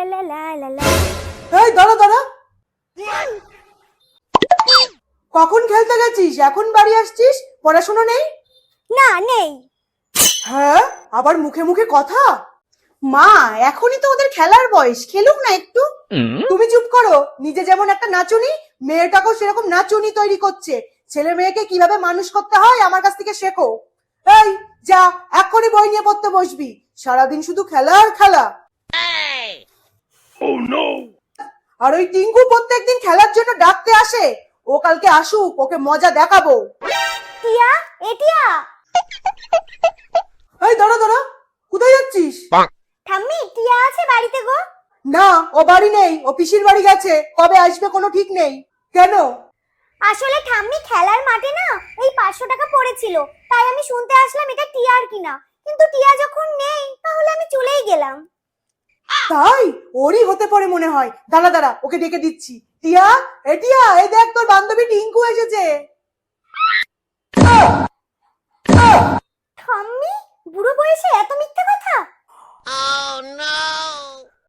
লা লা লা লা লা এই দাঁড়া দাঁড়া। কখন খেলতে গেছিস? এখন বাড়ি আসছিস? পড়াশোনা নেই? না নেই। হ্যাঁ? আবার মুখে মুখে কথা? মা এখনই তো ওদের খেলার বয়স। খেলুক না একটু। তুমি চুপ করো। নিজে যেমন একটা নাচুনি মেয়েটাকেও সেরকম নাচুনি তৈরি করছে। ছেলে মেয়েকে কীভাবে মানুষ করতে হয় আমার কাছ থেকে শেখো। এই যা এক্ষুনি বই নিয়ে পড়তে বসবি। সারাদিন শুধু খেলা আর খেলা। আর ওই টিঙ্কু প্রত্যেকদিন খেলার জন্য ডাকতে আসে। ও কালকে আসুক ওকে মজা দেখাবো। টিয়া এ টিয়া। এই দাঁড়া দাঁড়া কোথায় যাচ্ছিস? ঠাম্মি টিয়া আছে বাড়িতে গো। না ও বাড়ি নেই ও পিসির বাড়ি গেছে কবে আসবে কোনো ঠিক নেই। কেন? আসলে ঠাম্মি খেলার মাঠে না এই পাঁচশো টাকা পড়েছিল তাই আমি শুনতে আসলাম এটা টিয়ার কিনা। কিন্তু টিয়া যখন নেই তাহলে আমি চলেই গেলাম। তাই ওরই হতে পারে মনে হয়। দাঁড়া দাঁড়া, ওকে ডেকে দিচ্ছি। টিয়া, এ টিয়া এই দেখ তোর বান্ধবী টিঙ্কু এসেছে। ঠাম্মি, বুড়ো বয়সে এত মিথ্যা